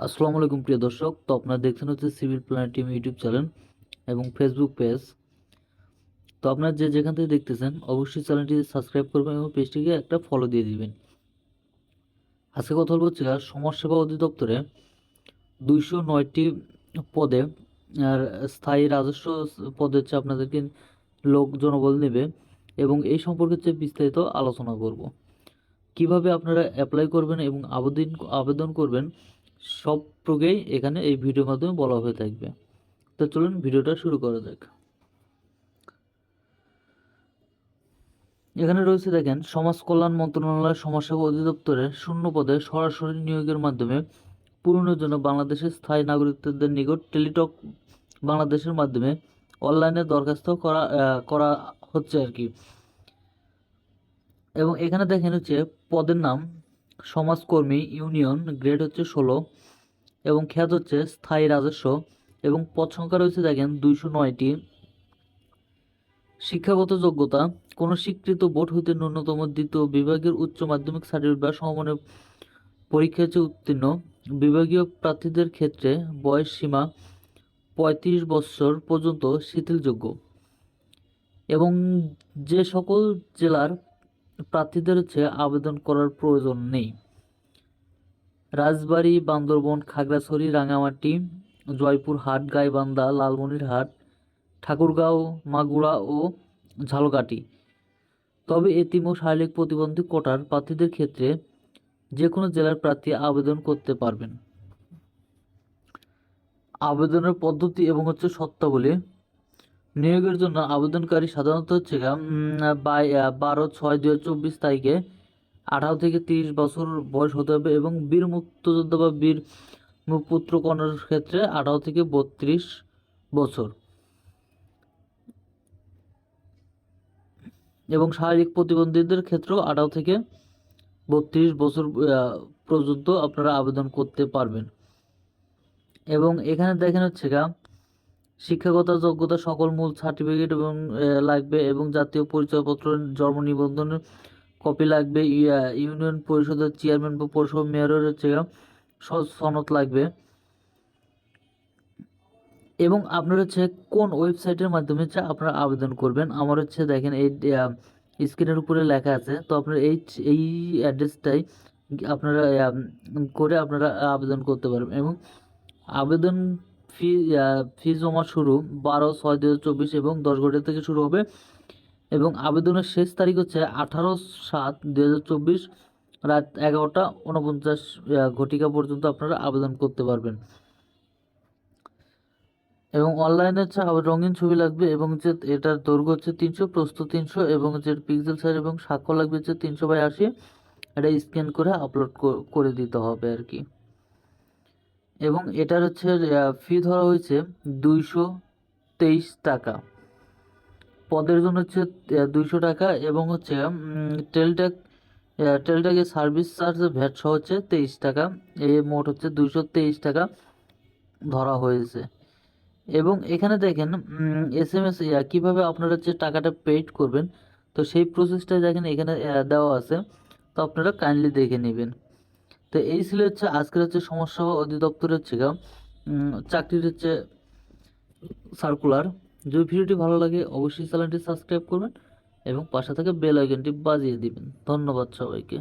আসসালামু আলাইকুম প্রিয় দর্শক। তো আপনারা দেখছেন হচ্ছে civil plan team YouTube channel এবং ফেসবুক পেজ। তো আপনারা যে যেখান থেকে দেখতেছেন, অবশ্যই চ্যানেলটি সাবস্ক্রাইব করবেন এবং পেজটিকে একটা ফলো দিয়ে দিবেন। আজকে কথা বলব হচ্ছে সমাজসেবা অধিদপ্তরে দুইশো নয়টি পদে আর স্থায়ী রাজস্ব পদে হচ্ছে আপনাদেরকে লোক জনবল নেবে এবং এই সম্পর্কে হচ্ছে বিস্তারিত আলোচনা করব। কীভাবে আপনারা অ্যাপ্লাই করবেন এবং আবেদন আবেদন করবেন সব প্রকারই এখানে এই ভিডিওর মাধ্যমে বলা হয়ে থাকবে। তো চলুন ভিডিওটা শুরু করা যাক। এখানে রয়েছে দেখেন, সমাজ কল্যাণ মন্ত্রণালয় সমাজসেবা অধিদপ্তরের শূন্য পদে সরাসরি নিয়োগের মাধ্যমে পূরণের জন্য বাংলাদেশের স্থায়ী নাগরিকদের নিকট টেলিটক বাংলাদেশের মাধ্যমে অনলাইনে দরখাস্ত করা করা হচ্ছে আর কি। এবং এখানে দেখেন হচ্ছে পদের নাম সমাজকর্মী ইউনিয়ন গ্রেড হচ্ছে ষোলো এবং খ্যাত হচ্ছে স্থায়ী রাজস্ব এবং পদ সংখ্যা রয়েছে দেখেন দুইশো নয়টি। শিক্ষাগত যোগ্যতা, কোনো স্বীকৃত বোর্ড হইতে ন্যূনতম দ্বিতীয় বিভাগের উচ্চ মাধ্যমিক সার্টিফিকেট বা সমমানের পরীক্ষা হচ্ছে উত্তীর্ণ। বিভাগীয় প্রার্থীদের ক্ষেত্রে বয়স সীমা পঁয়ত্রিশ বছর পর্যন্ত শিথিলযোগ্য। এবং যে সকল জেলার প্রার্থীদের হচ্ছে আবেদন করার প্রয়োজন নেই। রাজবাড়ী, বান্দরবন, খাগড়াছড়ি রাঙামাটি জয়পুরহাট গাইবান্ধা, লালমনিরহাট, ঠাকুরগাঁও, মাগুরা ও ঝালকাঠি। তবে এতিম ও শারীরিক প্রতিবন্ধী কোটার প্রার্থীদের ক্ষেত্রে যে কোনো জেলার প্রার্থী আবেদন করতে পারবেন। আবেদনের পদ্ধতি এবং হচ্ছে শর্তাবলী নিয়োগের জন্য আবেদনকারী সাধারণত হচ্ছে বাই বারো ছয় দু হাজার চব্বিশ তারিখে আঠারো থেকে তিরিশ বছর বয়স হতে হবে এবং বীর মুক্তযোদ্ধা বা বীর পুত্র কন্যার ক্ষেত্রে আঠারো থেকে বত্রিশ বছর। এবং শারীরিক প্রতিবন্ধীদের ক্ষেত্রেও আঠারো থেকে বত্রিশ বছর পর্যন্ত আপনারা আবেদন করতে পারবেন। এবং এখানে দেখেন হচ্ছে গা শিক্ষাগত যোগ্যতা সকল মূল সার্টিফিকেট এবং লাগবে এবং জাতীয় পরিচয়পত্র জন্ম নিবন্ধনের কপি লাগবে। ইউনিয়ন পরিষদের চেয়ারম্যান বা পৌরসভা মেয়রের হচ্ছে সনদ লাগবে। এবং আপনার হচ্ছে কোন ওয়েবসাইটের মাধ্যমে হচ্ছে আপনারা আবেদন করবেন? আমার হচ্ছে দেখেন এই স্ক্রিনের উপরে লেখা আছে। তো আপনার এই এই অ্যাড্রেসটাই আপনারা করে আপনারা আবেদন করতে পারবেন। এবং আবেদন ফি ফি জমা শুরু বারো, ছয় দু চব্বিশ এবং দশ ঘণ্টা থেকে শুরু হবে। এবং আবেদনের শেষ তারিখ হচ্ছে আঠারো, সাত দু হাজার চব্বিশ রাত এগারোটা উনপঞ্চাশ ঘটিকা পর্যন্ত আপনারা আবেদন করতে পারবেন। এবং অনলাইনে হচ্ছে রঙিন ছবি লাগবে এবং যে এটার দৈর্ঘ্য হচ্ছে তিনশো, প্রস্থ তিনশো এবং যে পিক্সেল সাইজ এবং স্বাক্ষর লাগবে হচ্ছে তিনশো বাই আশি। এটা স্ক্যান করে আপলোড করে দিতে হবে আর কি। এবং এটার হচ্ছে ফি ধরা হয়েছে দুইশো তেইশ টাকা। পদের জন্য হচ্ছে দুইশো টাকা এবং হচ্ছে টেলট্যাক টেলট্যাকের সার্ভিস চার্জ ভ্যাট সহ হচ্ছে তেইশ টাকা। এ মোট হচ্ছে দুইশো তেইশ টাকা ধরা হয়েছে। এবং এখানে দেখেন এস এম এস কীভাবে আপনারা হচ্ছে টাকাটা পেড করবেন, তো সেই প্রসেসটা দেখেন এখানে দেওয়া আছে। তো আপনারা কাইন্ডলি দেখে নেবেন। তো এই ছিল হচ্ছে আজকের হচ্ছে সমস্যা অধিদপ্তরের হচ্ছে চাকরির হচ্ছে সার্কুলার যদি ভিডিওটি ভালো লাগে, অবশ্যই চ্যানেলটি সাবস্ক্রাইব করবেন এবং পাশে থেকে বেল আইকনটি বাজিয়ে দিবেন। ধন্যবাদ সবাইকে।